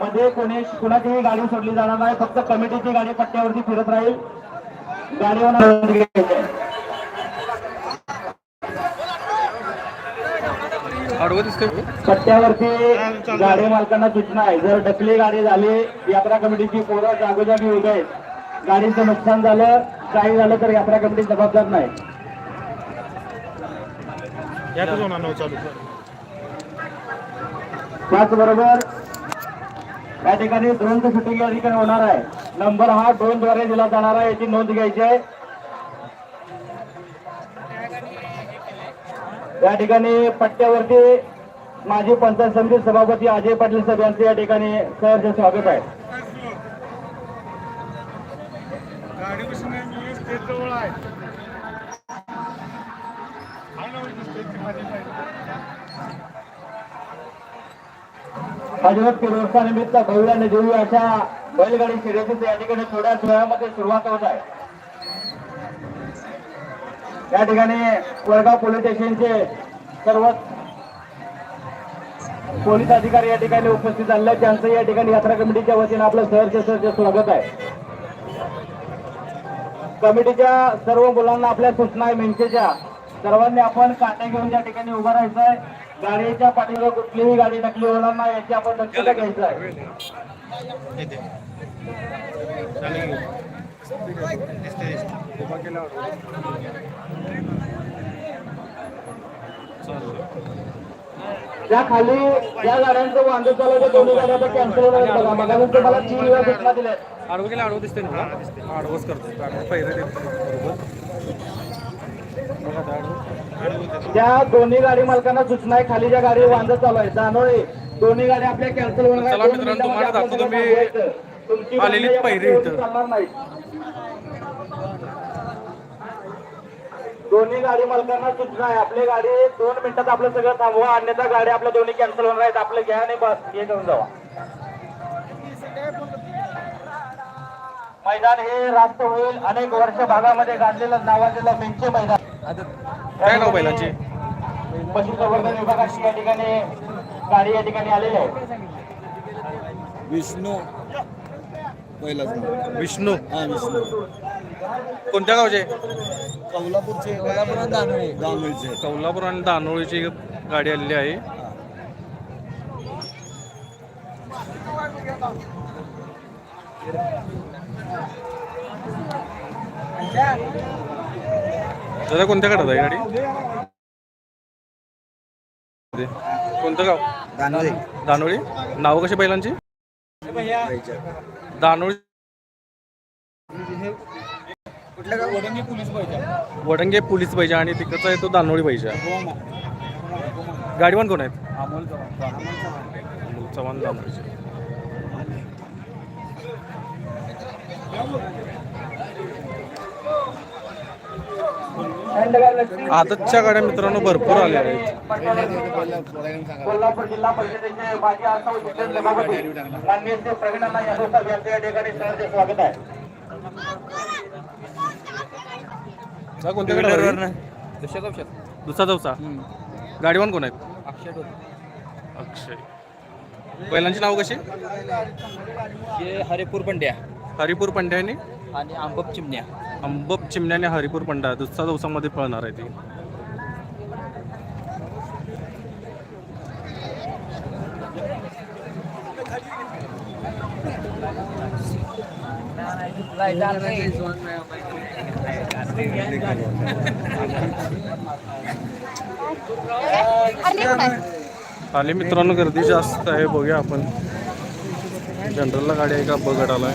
मध्ये कोणी कुणाचीही गाडी सोडली जाणार नाही फक्त कमिटीची गाडी पट्ट्यावरती फिरत राहील. गाडीवर पट्ट्यावरती गाडी मालकांना सूचना आहे. जर डकली गाडी झाली यात्रा कमिटीची पोरं जागोजागी उभे आहेत. गाडीचं नुकसान झालं काही झालं तर यात्रा कमिटी जबाबदार नाही. त्याचबरोबर या ठिकाणी ड्रोनचं शूटिंग या ठिकाणी होणार आहे. नंबर हा ड्रोनद्वारे दिला जाणार आहे. याची नोंद घ्यायची आहे. या ठिकाणी पट्ट्यावरती माजी पंचायत समिती सभापती अजय पाटील साहेब यांचे या ठिकाणी सहर्ष स्वागत आहे गाडी कशी नाही मी स्टेज जवळ आहे आहे ना वरती स्टेजची खाली पाहिजे हजरत के निमित्त बहुल्याने देऊ अशा बैलगाडी शर्यतीचं या ठिकाणी थोड्याच वेळामध्ये सुरुवात होत आहे. या ठिकाणी कोळगाव पोलीस स्टेशनचे सर्व पोलीस अधिकारी या ठिकाणी उपस्थित झाले त्यांचं या ठिकाणी यात्रा कमिटीच्या वतीने आपलं सहर्ष सहर्ष स्वागत आहे. कमिटीच्या सर्व मुलांना आपल्या सूचना आहे मेंचेच्या. सर्वांनी आपण काटे घेऊन या ठिकाणी उभं राहायचं आहे गाडीच्या पाठीवर कुठलीही गाडी नकली होणार नाही याची आपण दक्षता घ्यायचं आहे. त्या खाली या गाड्यांचं वांदे चालू आहे, दोन्ही गाड्या कॅन्सल बघा मग तुम्हाला तीन वेळा सूचना दिल्या. आडवं गेलं आडवं दिसतंय ना? आडवंच करतो आडवं पहिरं देतो बरोबर बघा आता आडवं त्या दोन्ही गाडी मालकांना सूचना आहे खाली ज्या गाडी वांदे चालू आहे जाणवळे दोन्ही गाड्या आपल्या कॅन्सल होणार. चला मित्रांनो, तुम्हाला दाखवतो मी आलेली गाडी पहिरी इथं. चालणार नाही दोन्ही गाडी मालकांना सूचना आहे आपली गाडी दोन मिनिटात आपलं सगळं थांबवा. अन्यथा गाडी आपल्या दोन्ही कॅन्सल होणार आहेत. आपलं घ्या आणि बस. हे करून जावा. मैदान हे रास्त होईल. अनेक वर्ष भागामध्ये गाजलेलं नावाजलेलं मेंचे मैदान. काय नाव बैलांची? पशुसंवर्धन विभागाची या ठिकाणी गाडी या ठिकाणी आलेली आहे. विष्णू पहिलाच नाव. विष्णू? हा विष्णू. कोणत्या गावचे? कोल्हापूरचे कोल्हापूर दानवे. दानवेचे. कोल्हापूर आणि दानोळीची गाडी आलेली आहे. दादा कोणत्या गाडात आहे गाडी? कोणतं गाव? दानवे दानोळी. नाव कशी बैलांची दानोळी. वडंगी पोलीस पाहिजे. वडंगे पोलीस पाहिजे आणि तिकडचा आहे तो दानोळी पाहिजे. गाडीवान कोण आहेत? अमोल अमोल चव्हाण. दानोळीचे. आदतच्या गाड्या मित्रांनो भरपूर आल्या आहेत. कोल्हापूर जिल्हा परिषदेचे माजी आमदार शिक्षण सभापती माननीय श्री प्रवीण अण्णा यादव साहेब यांचं या ठिकाणी सहर्ष स्वागत आहे. कोणत्या गाड्या दुसरा चौसा गाडीवान कोण आहेत? अक्षय बैलांची नाव कशी? हे हरिपूर पंड्या. हरिपूर पंड्याने आणि? आंबप चिमण्या. अंबप चिमण्याने हरिपूर पंडा. दुसरा दिवसामध्ये पळणार आहे ती. खाली मित्रांनो गर्दी जास्त आहे बघूया आपण. जनरलला गाडी आहे का? बघत आलाय.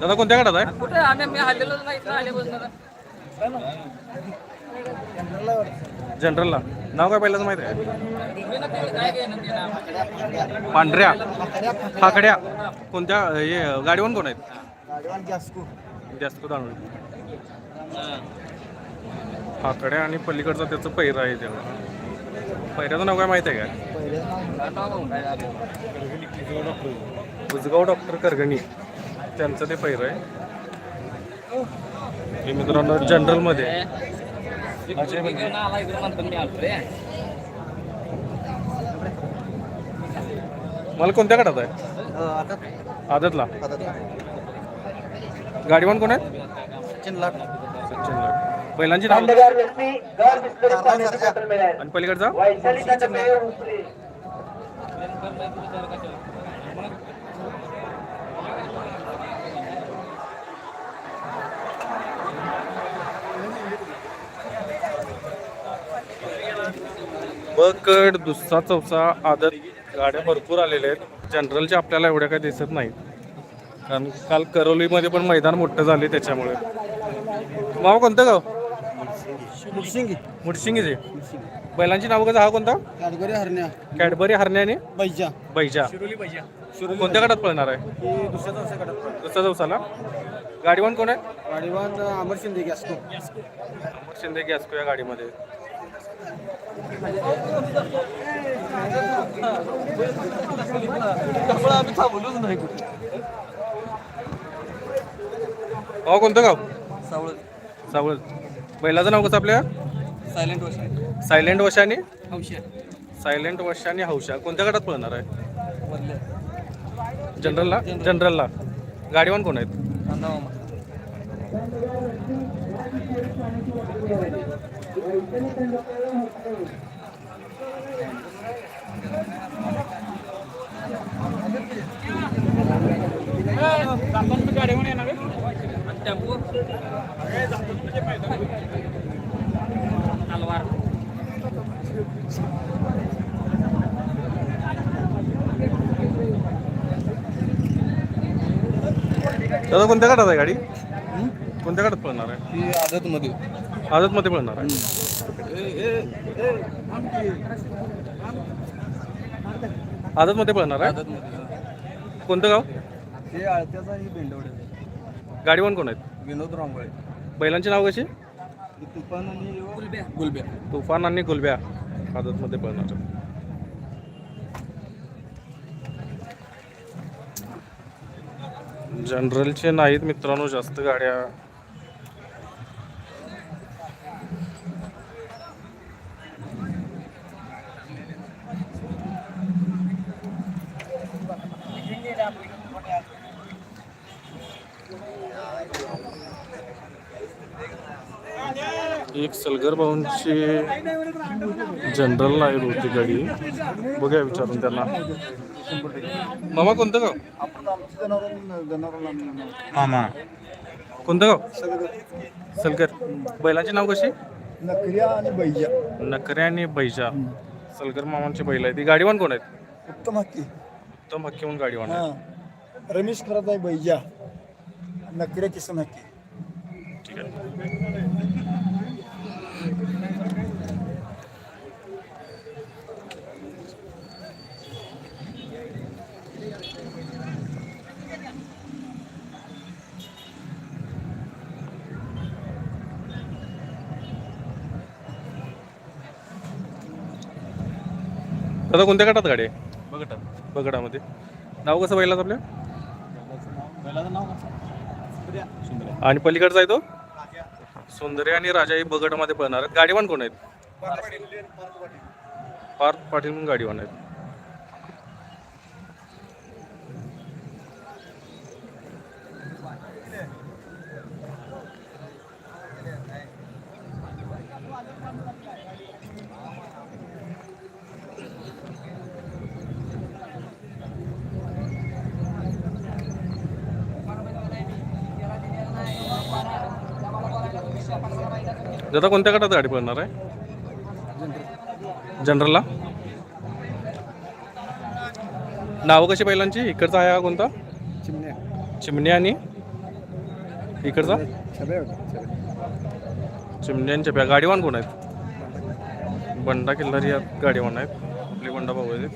दादा कोणत्या गाडात आहे? कुठे आम्ही मी हल्लेलो नाही इथं जनरलला. नाव काय पहिल्याच माहिती आहे? पांढऱ्या. फाकड्या. कोणत्या हे गाडीवर कोण आहेत? जास्त दानोळी फाकड्या आणि पलीकडचा त्याचं पैर आहे तेव्हा पैऱ्याचं नाव काय माहिती आहे का? उजगाव डॉक्टर करगणी. त्यांचं ते पैर आहे. हे मित्रांनो जनरलमध्ये. अजय बंगे. आला इकडे म्हणतो मी आलो रे मला कोणत्या गटात आहे? आदतला. गाडीवान कोण आहे? सचिन लाट. बैलांची नाव मिळेल. आणि पलीकडचा? बकड दुसरा चौसा आदत गाड्या भरपूर आलेल्या आहेत. जनरलच्या आपल्याला एवढ्या काही दिसत नाहीत. कारण काल करवलीमध्ये पण मैदान मोठं झाले त्याच्यामुळे. मामा कोणतं गाव? मुडशिंगीचे बैलांची नाव कसं हा कोणता? कॅडबरी हरण्या. कॅडबरी हरण्याने बैजा. बैजा. कोणत्या गटात पळणार आहे? ही दुसऱ्या चौसाला. गाडीवान कोण आहे? गाडीवान अमर शिंदे गॅस्को. अमर शिंदे गॅसको या गाडीमध्ये. कोणतं गाव? सावळ सावळ बैलाचं नाव कसं आपल्या? सायलेंट वॉश सायलेंट वशाने? हौशा. सायलेंट वशाने हौशा. कोणत्या गटात पळणार आहे? जनरलला? जनरलला. गाडीवान कोण आहेत? कांदा मामा टेम्पो. तलवार. दादा कोणत्या गटात आहे गाडी? कोणत्या गटात पळणार आहे? ही आदतमध्ये. आदतमध्ये पळणार आहे. आदतमध्ये पळणार आहे? कोणतं गाव? हे आळत्याचा ही बेंडवडे गाडीवान कोण आहेत? विनोद रांगोळे. बैलांची नाव कशी? तुफान आणि गुलब्या. गुलब्या. तुफान आणि गुलब्या. आदतमध्ये पळणार. आहे. जनरलचे नाहीत मित्रांनो जास्त गाड्या सलगर भाऊंची जनरल आहे बहुतेक गाडी. बघूया विचारून त्यांना. मामा कोणतं गाव? मामा. कोणतं गाव? सलगर. बैलांची नाव कशी? नकरिया आणि बैजा. नकरे आणि बैजा. सलगर मामांची बैल आहे ती गाडीवान कोण आहेत? उत्तम हत्ती उत्तम हक्की म्हणून गाडीवान आहे हा. रमेश खरात आहे बैजा. नकरिया किसन हत्ती दादा कोणत्या गटात गाडी आहे? बघा बगडामध्ये. नाव कसं बैलाच आपल्या आणि पलीकडचा आहे तो? सुंदरी आणि राजा ही बगडमध्ये पळणार आहेत. गाडीवान कोण आहेत? पार्थ पाटील. म्हणून गाडीवान आहेत. दादा कोणत्या गटात गाडी पळणार आहे? जनरलला? नाव कशी बैलांची इकडचा आहे हा कोणता? चिमण्या. चिमण्या आणि? इकडचा? सगळे चिमण्यांच्या प्या गाडीवान कोण आहेत? बंडा किल्लारी गाडीवान आहेत. आपले बंडा भाऊ आहेत.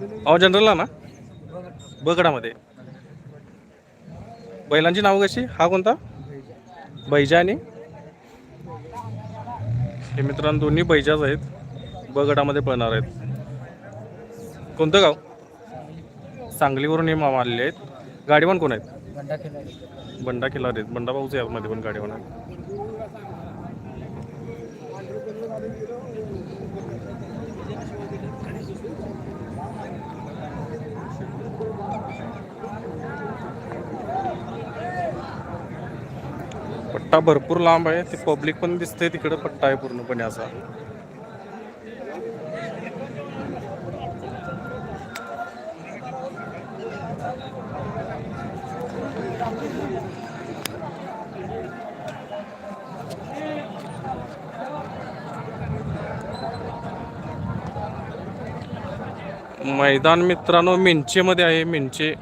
अहो जनरलला ना? बगडामध्ये. बैलांची नाव कशी? हा कोणता? बैजा आणि? हे मित्रांनो दोन्ही बैजाच आहेत. बगडामध्ये पळणार आहेत. कोणतं गाव? सांगलीवरून हे मामा आलेले आहेत. गाडीवान कोण आहेत? बंडा किल्लार आहेत. बंडा भाऊचे यामध्ये पण गाडीवान आहेत. पट्टा भरपूर लांब आहे. ते पब्लिक पण दिसते तिकडे पट्टा आहे पूर्णपणे असा. मैदान मित्रांनो मिंचेमध्ये आहे मिंचे.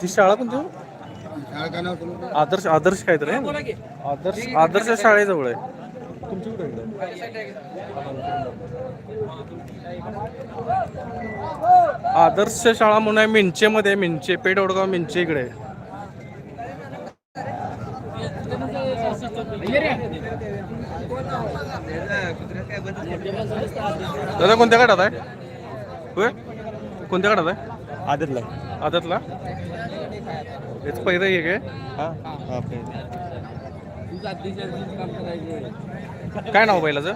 ती शाळा कोणती हो? आदर्श आदर्श आहे ना? आदर्श आदर्श शाळेजवळ आहे तुमची कुठे आहे? आदर्श शाळा म्हणून आहे मिंचेमध्ये आहे, मिंचे पेठ ओडगाव मिंचे इकडे. दादा कोणत्या गटात आहे होय कोणत्या गटात आहे आदरला आदतला? हेच पहिलं आहे. काय नाव बैलाचं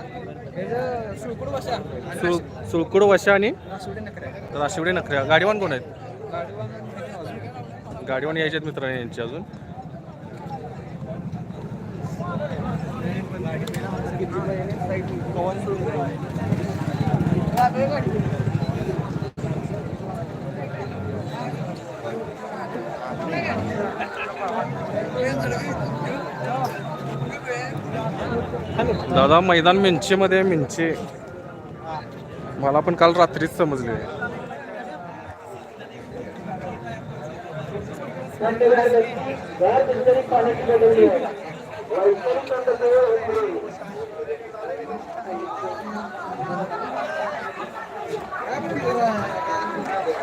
सुळ सुळकुड वशा आणि राशिवडे नखऱ्या. गाडीवान कोण आहेत? गाडीवान यायचे आहेत मित्र यांची अजून. दादा मैदान मिंचेमध्ये आहे, मिंचे मला पण काल रात्रीच समजले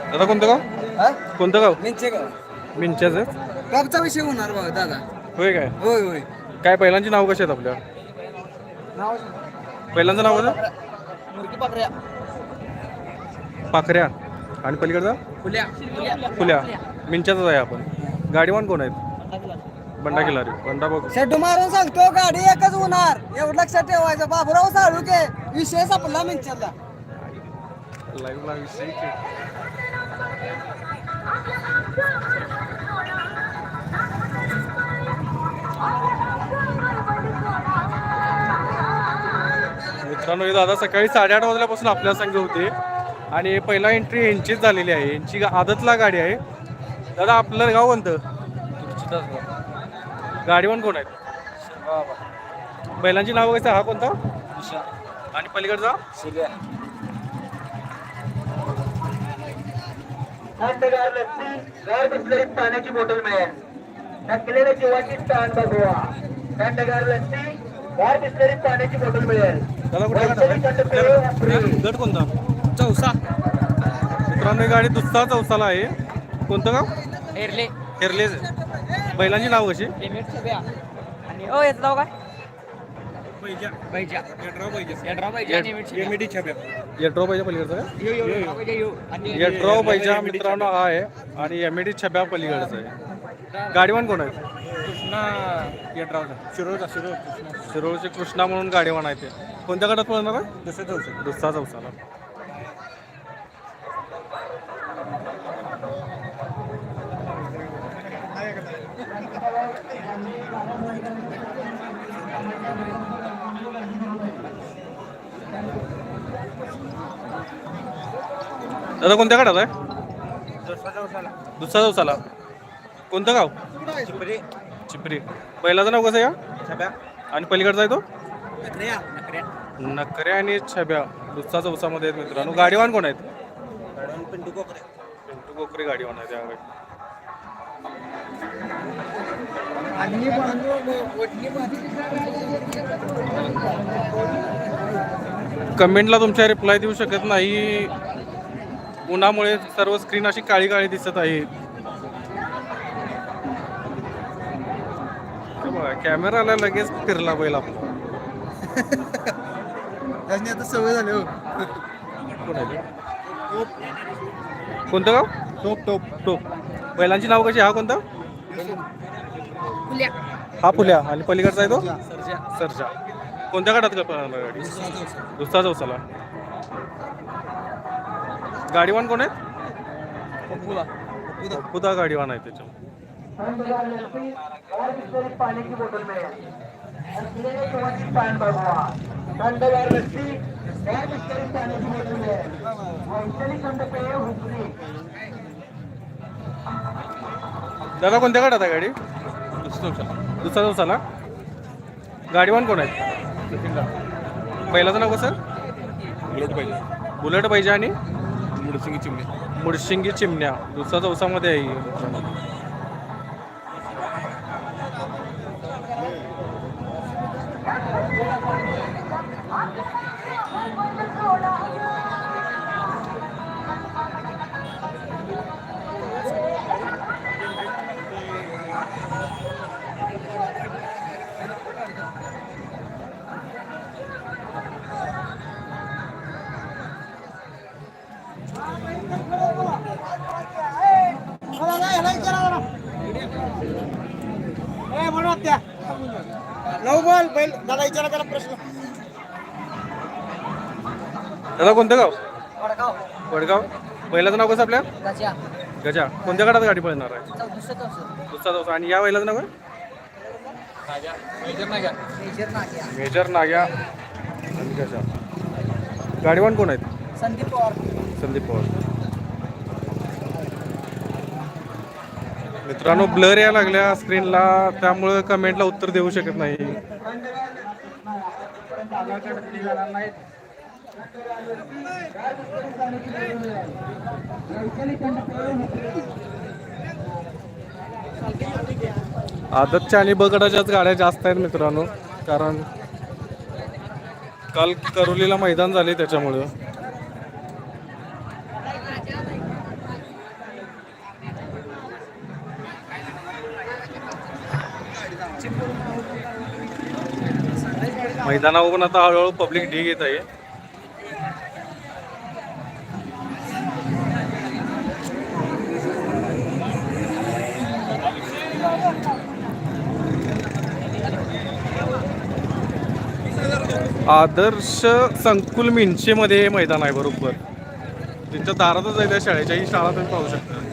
दादा कोणतं गाव कोणतं गाव मिंचे का मिंच्याचं? कपचा विषय होणार बघ दादा. होय काय? होय होय. काय पहिल्यांची नाव कशी आहेत आपल्या? पहिल्यांचं नाव कसं? मुरकी पाकऱ्या पाखऱ्या. आणि पलीकडचा? फुल्या. फुल्या. मिंच्याचाच आहे आपण. गाडीवान कोण आहेत? बंडा किल्लारी बंडा बघ. शेटू मारून सांगतो गाडी एकच होणार. एवढं लक्षात ठेवायचं. बाबूराव साळू के विषय संपला मिंचरला लाईव्हला विषय मित्रांनो हे दादा सकाळी साडेआठ वाजल्यापासून आपल्या संघ होते. आणि पहिला एंट्री यांचीच झालेली आहे. यांची गा- आदतला गाडी आहे. दादा आपलं गाव कोणतं? गाडीवान कोण आहेत? बैलांची नावं कसं? हा कोणता? आणि पलीकडचा? पाण्याची बॉटल मिळेल. नकलेल्या जीवाची ताण बघवा. थंडगार लस्सी गार बिस्लरीत पाण्याची बॉटल मिळेल. गट कोणता? चौसा. मित्रांनो गाडी दुसरा चौसाला आहे. कोणतं गाव? एरले. हेरलेच बैलांची नाव कशी? आणि ओ येत जाऊ काय? मित्रांनो हा आहे. आणि एमएडी छब्या पलीकडचा आहे. गाडीवान कोण आहेत शिरोळचे कृष्णा. म्हणून गाडीवान आहे ते. कोणत्या गटात पळणार आहे? दुसरा चौसाला दादा कोणत्या गटात आहे? दुसरा चौसाला कोणतं गाव? चिपरी. पहिलाचं नाव कसं आहे या? आणि पलीकडचा आहे तो? नकऱ्या. आणि छब्या. दुसरा चौसामध्ये आहेत मित्रांनो. गाडीवान कोण आहेत? पिंटू कोकरे. गाडीवान आहेत यावेळी. कमेंटला तुमच्या रिप्लाय देऊ शकत नाही. उन्हामुळे सर्व स्क्रीन अशी काळी काळी दिसत आहे बघा कॅमेराला लगेच फिरला बैल त्याने आता सवय झाली हो. कोण आहे ते? कोणतं गाव? टोप टोप. टोप. बैलांची नाव कशी हा कोणता? हा फुल्या. आणि पलीकडचा आहे तो? सरजा. कोणत्या गाडात का पळणार गाडी? दुसरा चौसाला. गाडीवान कोण आहेत? गाडीवान आहे त्याच्या पानी की बोतल में स्टैंड पर हुआ थंडगार लस्सी गैर बिस्लरी पानी की बोतल में वैशाली हुकली. दादा कोणत्या गाडात आहे गाडी? दुसऱ्या चौसाला दुसरा चौसाला गाडीवान कोण आहेत पहिल्याचं नाव कसं? बुलेट पाहिजे. बुलेट पाहिजे आणि? मुडसिंगी चिमणी. मुडशिंगी चिमण्या. दुसरा चौसामध्ये आहे ही बॉल दादा विचारा त्याला प्रश्न दादा कोणतं गाव? वडगाव. पहिल्याचं नाव कसं आपल्या? गजा. कोणत्या गाडात गाडी पळणार आहे? दुसरा चौसा आणि या पहिल्याचं नाव काय? मेजर नाग्या. आणि गजा. गाडीवान कोण आहेत? संदीप पवार. संदीप पवार मित्रांनो ब्लर या लागल्या स्क्रीनला त्यामुळे कमेंटला उत्तर देऊ शकत नाही. आदतच्या आणि बगडाच्याच गाड्या जास्त आहेत मित्रांनो. कारण काल करोलीला मैदान झाले त्याच्यामुळं. मैदानावर पण आता हळूहळू पब्लिक ढीग येत आहे. आदर्श संकुल मिंचेमध्ये हे मैदान आहे बरोबर. त्यांच्या दारातच आहे त्या शाळेच्या ही शाळा तुम्ही पाहू शकता.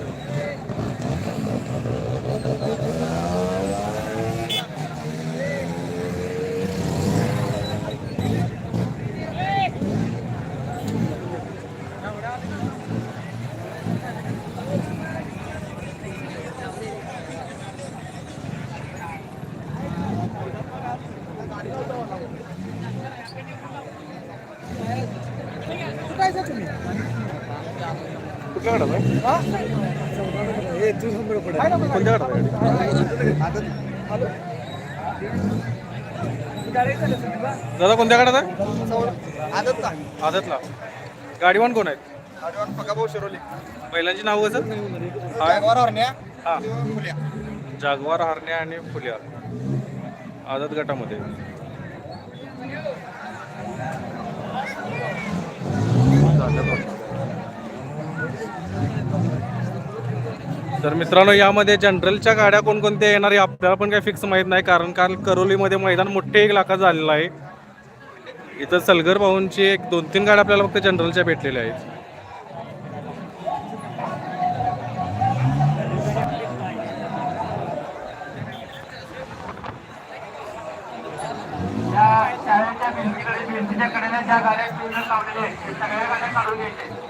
कुठल्या गाडी? दादा कोणत्या गाडात आहे? आदतला. गाडीवान कोण आहेत? पकाभाऊ शिरोली. पहिल्यांची नाव कसं? हरण्या. हा. जागवार हरण्या आणि फुल्या. आदत गटामध्ये. तर मित्रांनो यामध्ये जनरलच्या गाड्या कोणकोणत्या येणार आहे आपल्याला पण काही फिक्स माहीत नाही कारण काल करोलीमध्ये मैदान मोठे एक लाखा झालेलं आहे इथं सलगर भाऊंची एक दोन तीन गाड्या आपल्याला फक्त जनरलच्या भेटलेल्या आहेत सगळ्या गाड्या काढून घ्यायच्या आहेत.